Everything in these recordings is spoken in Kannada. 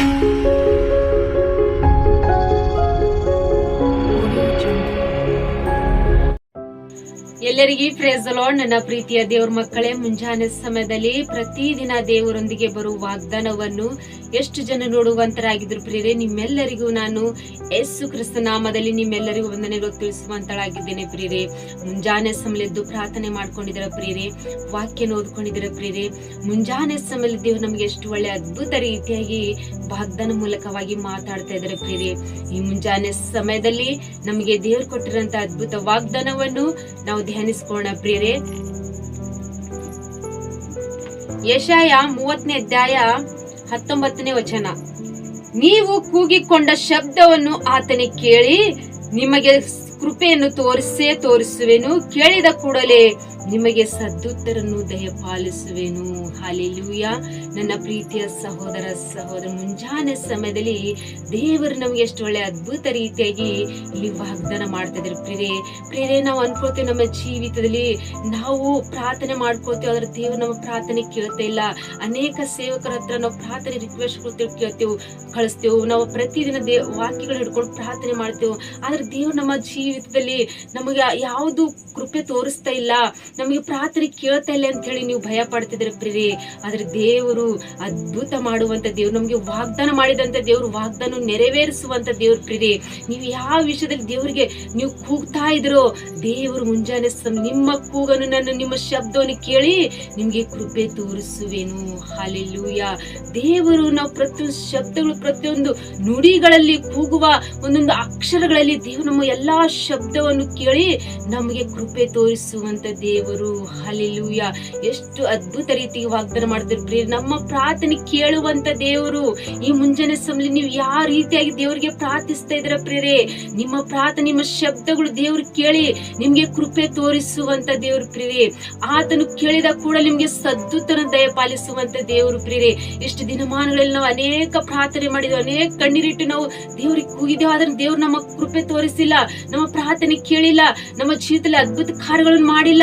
Música ಎಲ್ಲರಿಗೂ ಪ್ರೇಸ್ ಲಾರ್ಡ್ ನನ್ನ ಪ್ರೀತಿಯ ದೇವ್ರ ಮಕ್ಕಳೇ, ಮುಂಜಾನೆ ಸಮಯದಲ್ಲಿ ಪ್ರತಿದಿನ ದೇವರೊಂದಿಗೆ ಬರುವ ವಾಗ್ದಾನವನ್ನು ಎಷ್ಟು ಜನ ನೋಡುವಂತರಾಗಿದ್ರು ಪ್ರಿಯರೇ, ನಿಮ್ಮೆಲ್ಲರಿಗೂ ನಾನು ಯೇಸು ಕ್ರಿಸ್ತ ನಾಮದಲ್ಲಿ ನಿಮ್ಮೆಲ್ಲರಿಗೂ ವಂದನೆಗಳು ತಿಳಿಸುವಂತಳಾಗಿದ್ದೇನೆ ಪ್ರಿಯರೇ. ಮುಂಜಾನೆ ಸಮಯದ್ದು ಪ್ರಾರ್ಥನೆ ಮಾಡ್ಕೊಂಡಿದ್ರ ಪ್ರಿಯರೇ ವಾಕ್ಯನ ಓದ್ಕೊಂಡಿದ್ರ ಪ್ರಿಯರೇ. ಮುಂಜಾನೆ ಸಮಯದಲ್ಲಿ ದೇವ್ರು ನಮಗೆ ಎಷ್ಟು ಒಳ್ಳೆ ಅದ್ಭುತ ರೀತಿಯಾಗಿ ವಾಗ್ದಾನ ಮೂಲಕವಾಗಿ ಮಾತಾಡ್ತಾ ಇದ್ದಾರೆ ಪ್ರಿಯರೇ. ಈ ಮುಂಜಾನೆ ಸಮಯದಲ್ಲಿ ನಮಗೆ ದೇವ್ರು ಕೊಟ್ಟಿರೋಂತ ಅದ್ಭುತ ವಾಗ್ದಾನವನ್ನು ನಾವು ಧ್ಯಾನಿಸ್ಕೋಣ ಪ್ರಿಯರೇ. ಯಶಾಯ ಮೂವತ್ತನೇ ಅಧ್ಯಾಯ ಹತ್ತೊಂಬತ್ತನೇ ವಚನ. ನೀವು ಕೂಗಿಕೊಂಡ ಶಬ್ದವನ್ನು ಆತನಿಗೆ ಕೇಳಿ, ನಿಮಗೆ ಕೃಪೆಯನ್ನು ತೋರಿಸೇ ತೋರಿಸುವೆನು. ಕೇಳಿದ ಕೂಡಲೇ ನಿಮಗೆ ಸದ್ದುತ್ತರನ್ನು ದಯಪಾಲಿಸುವೆನು. ಹಾಲೆಲೂಯ ನನ್ನ ಪ್ರೀತಿಯ ಸಹೋದರ ಸಹೋದರ, ಮುಂಜಾನೆ ಸಮಯದಲ್ಲಿ ದೇವರು ನಮಗೆ ಎಷ್ಟು ಒಳ್ಳೆ ಅದ್ಭುತ ರೀತಿಯಾಗಿ ಇಲ್ಲಿ ವಾಗ್ದಾನ ಮಾಡ್ತಾ ಇದ್ದಾರೆ. ಪ್ರೇರೆ ಪ್ರಿಯರೇ, ನಾವು ಅನ್ಕೊಳ್ತೇವೆ ನಮ್ಮ ಜೀವಿತದಲ್ಲಿ ನಾವು ಪ್ರಾರ್ಥನೆ ಮಾಡ್ಕೊಳ್ತೇವೆ, ಆದ್ರೆ ದೇವರು ನಮ್ಮ ಪ್ರಾರ್ಥನೆ ಕೇಳ್ತಾ ಇಲ್ಲ. ಅನೇಕ ಸೇವಕರ ಹತ್ರ ನಾವು ಪ್ರಾರ್ಥನೆ ರಿಕ್ವೆಸ್ಟ್ ಕೊಡ್ತೇವೆ, ಕೇಳ್ತೇವೆ, ಕಳಿಸ್ತೇವೆ. ನಾವು ಪ್ರತಿದಿನ ದೇ, ವಾಕ್ಯಗಳು ಹಿಡ್ಕೊಂಡು ಪ್ರಾರ್ಥನೆ ಮಾಡ್ತೇವೆ. ಆದ್ರೆ ದೇವ್ರು ನಮ್ಮ ಜೀವಿತದಲ್ಲಿ ನಮಗೆ ಯಾವುದು ಕೃಪೆ ತೋರಿಸ್ತಾ ಇಲ್ಲ. ನಮಗೆ ಪ್ರಾರ್ಥನೆ ಕೇಳ್ತಾ ಇಲ್ಲ ಅಂತ ಹೇಳಿ ನೀವು ಭಯ ಪಡ್ತಿದ್ರೆ ಪ್ರಿಯರೇ. ಆದ್ರೆ ದೇವರು ಅದ್ಭುತ ಮಾಡುವಂತ ದೇವ್ರು, ನಮಗೆ ವಾಗ್ದಾನ ಮಾಡಿದಂತ ದೇವ್ರು, ವಾಗ್ದಾನ ನೆರವೇರಿಸುವಂತ ದೇವ್ರ ಪ್ರಿಯರೇ. ನೀವು ಯಾವ ವಿಷಯದಲ್ಲಿ ದೇವರಿಗೆ ನೀವು ಕೂಗ್ತಾ ಇದ್ರೋ ದೇವರು ಮುಂಜಾನೆ ನಿಮ್ಮ ಕೂಗನ್ನು ನನ್ನ ನಿಮ್ಮ ಶಬ್ದವನ್ನು ಕೇಳಿ ನಿಮ್ಗೆ ಕೃಪೆ ತೋರಿಸುವೆನು. ಹಾಲೆಲ್ಲೂಯ. ದೇವರು ನಾವು ಪ್ರತಿಯೊಂದು ಶಬ್ದಗಳು, ಪ್ರತಿಯೊಂದು ನುಡಿಗಳಲ್ಲಿ ಕೂಗುವ ಒಂದೊಂದು ಅಕ್ಷರಗಳಲ್ಲಿ ದೇವ್ರು ನಮ್ಮ ಎಲ್ಲಾ ಶಬ್ದವನ್ನು ಕೇಳಿ ನಮಗೆ ಕೃಪೆ ತೋರಿಸುವಂತ ದೇವರು. ಹಾಲೆಲ್ಲೂಯ. ಎಷ್ಟು ಅದ್ಭುತ ರೀತಿ ವಾಗ್ದಾನ ಮಾಡ್ತಾರೆ ಪ್ರಿಯ ನಮ್ಮ ಪ್ರಾರ್ಥನೆ ಕೇಳುವಂತ ದೇವರು. ಈ ಮುಂಜಾನೆ ಸಮಯ ನೀವು ಯಾವ ರೀತಿಯಾಗಿ ದೇವರಿಗೆ ಪ್ರಾರ್ಥಿಸ್ತಾ ಇದ್ರ ಪ್ರಿಯರೇ? ನಿಮ್ಮ ಪ್ರಾರ್ಥನೆ, ನಿಮ್ಮ ಶಬ್ದಗಳು ದೇವ್ರು ಕೇಳಿ ನಿಮ್ಗೆ ಕೃಪೆ ತೋರಿಸುವಂತ ದೇವ್ರ ಪ್ರಿಯರೇ. ಆತನು ಕೇಳಿದ ಕೂಡ ನಿಮ್ಗೆ ಸದ್ದುತನ ದಯ ಪಾಲಿಸುವಂತ ದೇವರು ಪ್ರಿಯರೇ. ಎಷ್ಟು ದಿನಮಾನಗಳಲ್ಲಿ ನಾವು ಅನೇಕ ಪ್ರಾರ್ಥನೆ ಮಾಡಿದ್ವಿ. ಅನೇಕ ಕಣ್ಣೀರಿಟ್ಟು ನಾವು ದೇವ್ರಿಗೆ ಕೂಗಿದ್ದೇವೆ. ಆದ್ರೆ ದೇವ್ರು ನಮ್ಮ ಕೃಪೆ ತೋರಿಸಿಲ್ಲ. ನಮ್ಮ ಪ್ರಾರ್ಥನೆ ಕೇಳಿಲ್ಲ. ನಮ್ಮ ಜೀವಿತದಲ್ಲಿ ಅದ್ಭುತ ಕಾರ್ಯಗಳನ್ನು ಮಾಡಿಲ್ಲ.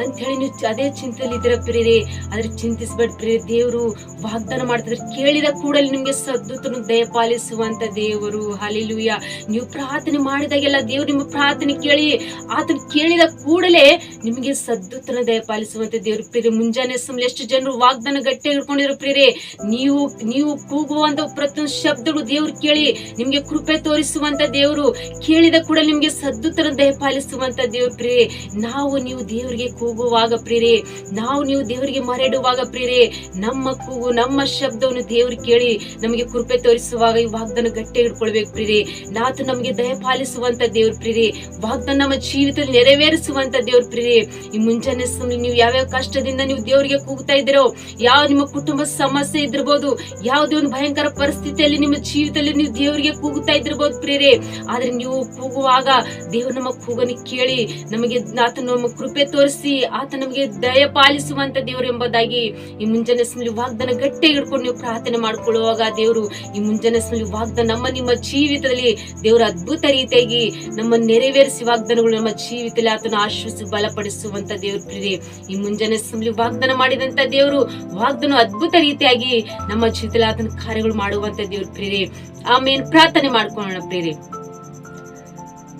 ಅಂತ ಹೇಳಿ ನೀವು ಅದೇ ಚಿಂತೆಯಲ್ಲಿ ಇದ್ದೀರ ಪ್ರಿಯರೇ? ಆದ್ರೆ ಚಿಂತಿಸ್ಬೇಡ ಪ್ರಿಯ ದೇವರು ವಾಗ್ದಾನ ಮಾಡ್ತಿದ್ರೆ. ಕೇಳಿದ ಕೂಡಲೇ ನಿಮ್ಗೆ ಸದ್ದುತನು ದಯಪಾಲಿಸುವಂತ ದೇವರು. ಹಾಲೆಲೂಯ ನೀವು ಪ್ರಾರ್ಥನೆ ಮಾಡಿದಾಗೆಲ್ಲ ದೇವ್ರು ನಿಮ್ಮ ಪ್ರಾರ್ಥನೆ ಕೇಳಿ, ಆತನ ಕೇಳಿದ ಕೂಡಲೇ ನಿಮಗೆ ಸದ್ದುತನ ದಯಪಾಲಿಸುವಂತ ದೇವ್ರ ಪ್ರಿಯರೇ. ಮುಂಜಾನೆ ಸಮಯ ಎಷ್ಟು ಜನರು ವಾಗ್ದಾನ ಗಟ್ಟಿ ಹಿಡ್ಕೊಂಡಿರೋ ಪ್ರಿಯರೇ, ನೀವು ನೀವು ಕೂಗುವಂತ ಪ್ರತಿಯೊಂದು ಶಬ್ದಗಳು ದೇವ್ರು ಕೇಳಿ ನಿಮ್ಗೆ ಕೃಪೆ ತೋರಿಸುವಂತ ದೇವರು. ಕೇಳಿದ ಕೂಡ ನಿಮ್ಗೆ ಸದ್ದುತನ ದಯಪಾಲಿಸುವಂತ ದೇವ್ರ ಪ್ರಿಯರೇ. ನಾವು, ನೀವು ದೇವರಿಗೆ ಕೂಗುವಾಗ ಪ್ರೀರಿ ನಾವು ನೀವು ದೇವರಿಗೆ ಮರೆಡುವಾಗ ಪ್ರೀರಿ ನಮ್ಮ ಕೂಗು, ನಮ್ಮ ಶಬ್ದವನ್ನು ದೇವರು ಕೇಳಿ ನಮಗೆ ಕೃಪೆ ತೋರಿಸುವಾಗ ಈ ವಾಗ್ದಾನ ಗಟ್ಟಿ ಹಿಡ್ಕೊಳ್ಬೇಕು ಪ್ರೀರಿ ನಾತು ನಮಗೆ ದಯಪಾಲಿಸುವಂತ ದೇವ್ರ ಪ್ರೀರೆ ವಾಗ್ದಾನ ನಮ್ಮ ಜೀವಿತದಲ್ಲಿ ನೆರವೇರಿಸುವಂತ ದೇವ್ರ ಪ್ರೀರಿ ಈ ಮುಂಜಾನೆ ಸಮಯ ನೀವು ಯಾವ್ಯಾವ ಕಷ್ಟದಿಂದ ನೀವು ದೇವರಿಗೆ ಕೂಗ್ತಾ ಇದ್ದೀರೋ, ಯಾವ ನಿಮ್ಮ ಕುಟುಂಬ ಸಮಸ್ಯೆ ಇದ್ದಿರ್ಬೋದು, ಯಾವುದೇ ಒಂದು ಭಯಂಕರ ಪರಿಸ್ಥಿತಿಯಲ್ಲಿ ನಿಮ್ಮ ಜೀವಿತದಲ್ಲಿ ನೀವು ದೇವರಿಗೆ ಕೂಗುತ್ತಾ ಇದ್ದಿರ್ಬೋದು ಪ್ರೀರಿ ಆದ್ರೆ ನೀವು ಕೂಗುವಾಗ ದೇವ್ರ ನಮ್ಮ ಕೂಗನ್ನು ಕೇಳಿ ನಮಗೆ ನಾತು ನಮ್ಮ ಕೃಪೆ ತೋರಿಸಿ ಆತ ನಮಗೆ ದಯ ಪಾಲಿಸುವಂತ ದೇವರು ಎಂಬುದಾಗಿ ಈ ಮುಂಜಾನೆ ಸ್ಮಲ್ಲಿ ವಾಗ್ದಾನ ಗಟ್ಟಿ ಹಿಡ್ಕೊಂಡು ನೀವು ಪ್ರಾರ್ಥನೆ ಮಾಡ್ಕೊಳ್ಳುವಾಗ ದೇವರು ಈ ಮುಂಜಾನೆ ಸ್ಮಲ್ಲಿ ವಾಗ್ದಾನ ನಮ್ಮ ನಿಮ್ಮ ಜೀವಿತದಲ್ಲಿ ದೇವರ ಅದ್ಭುತ ರೀತಿಯಾಗಿ ನಮ್ಮ ನೆರವೇರಿಸಿ ವಾಗ್ದಾನಗಳು ನಮ್ಮ ಜೀವಿತದಲ್ಲಿ ಆತನ ಆಶ್ವಾಸ ಬಲಪಡಿಸುವಂತ ದೇವ್ರ ಪ್ರೀತಿ ಈ ಮುಂಜಾನೆ ಸ್ಮಲ್ಲಿ ವಾಗ್ದಾನ ಮಾಡಿದಂತ ದೇವರು ವಾಗ್ದಾನ ಅದ್ಭುತ ರೀತಿಯಾಗಿ ನಮ್ಮ ಜೀವಿತದಲ್ಲಿ ಆತನ ಕಾರ್ಯಗಳು ಮಾಡುವಂತ ದೇವ್ರ ಪ್ರೀತಿ ಆಮೇಲೆ ಪ್ರಾರ್ಥನೆ ಮಾಡ್ಕೊಳ್ಳೋಣ ಪ್ರಿಯರೇ.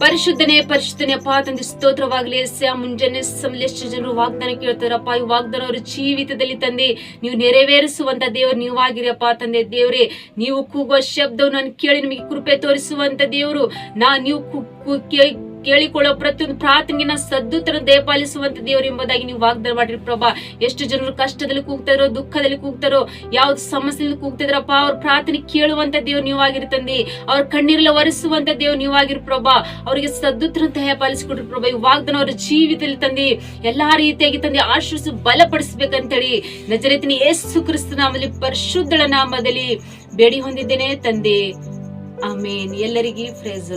ಪರಿಶುದ್ಧನೇ ಪರಿಶುದ್ಧನೇ, ಅಪ್ಪ ತಂದೆ, ಸ್ತೋತ್ರವಾಗ್ಲಿ. ಆ ಮುಂಜಾನೆ ಸಮಯ ಎಷ್ಟು ಜನರು ವಾಗ್ದಾನ ಕೇಳ್ತಾರಪ್ಪ ಈ ವಾಗ್ದಾನ ಅವರ ಜೀವಿತದಲ್ಲಿ ತಂದೆ, ನೀವು ನೆರವೇರಿಸುವಂತ ದೇವರು ನೀವಾಗಿರಪ್ಪ ತಂದೆ ದೇವರೇ. ನೀವು ಕೂಗುವ ಶಬ್ದವನ್ನು ನಾನು ಕೇಳಿ ನಿಮಗೆ ಕೃಪೆ ತೋರಿಸುವಂತ ದೇವರು. ನಾ, ನೀವು ಕೇಳಿಕೊಳ್ಳೋ ಪ್ರತಿಯೊಂದು ಪ್ರಾರ್ಥನೆಯನ್ನ ಸದ್ದುತನ ದಯಪಾಲಿಸುವಂತ ದೇವರು ಎಂಬುದಾಗಿ ನೀವು ವಾಗ್ದಾನ ಮಾಡಿರಿ ಪ್ರಭಾ. ಎಷ್ಟು ಜನರು ಕಷ್ಟದಲ್ಲಿ ಕೂಗ್ತಾರೋ ದುಃಖದಲ್ಲಿ ಕೂಗ್ತಾರೋ ಯಾವ್ದು ಸಮಸ್ಯೆಯಲ್ಲಿ ಕೂಗ್ತಿದ್ರಪ್ಪ ಅವ್ರ ಪ್ರಾರ್ಥನೆ ಕೇಳುವಂತ ದೇವ್ರು ನೀವಾಗಿರಿ ತಂದಿ. ಅವ್ರ ಕಣ್ಣೀರಲ್ಲ ಒರೆಸುವಂತ ದೇವ್ರು ನೀವಾಗಿರಿ ಪ್ರಭಾ. ಅವರಿಗೆ ಸದ್ದುತನ ದಯಪಾಲಿಸಿಕೊಡ್ರಿ ಪ್ರಭಾ. ಈ ವಾಗ್ದಾನ ಅವರ ಜೀವಿತದಲ್ಲಿ ತಂದಿ, ಎಲ್ಲಾ ರೀತಿಯಾಗಿ ತಂದಿ ಆಶ್ರಯಿಸಿ ಬಲಪಡಿಸ್ಬೇಕಂತೇಳಿ ನಜರೇತಿನ ಯೇಸು ಕ್ರಿಸ್ತ ನಾಮದಲ್ಲಿ ಪರಿಶುದ್ಧಳ ನಾಮದಲ್ಲಿ ಬೇಡಿ ಹೊಂದಿದ್ದೇನೆ ತಂದೆ. ಆಮೇನ್. ಎಲ್ಲರಿಗೂ ಫ್ರೇಜ್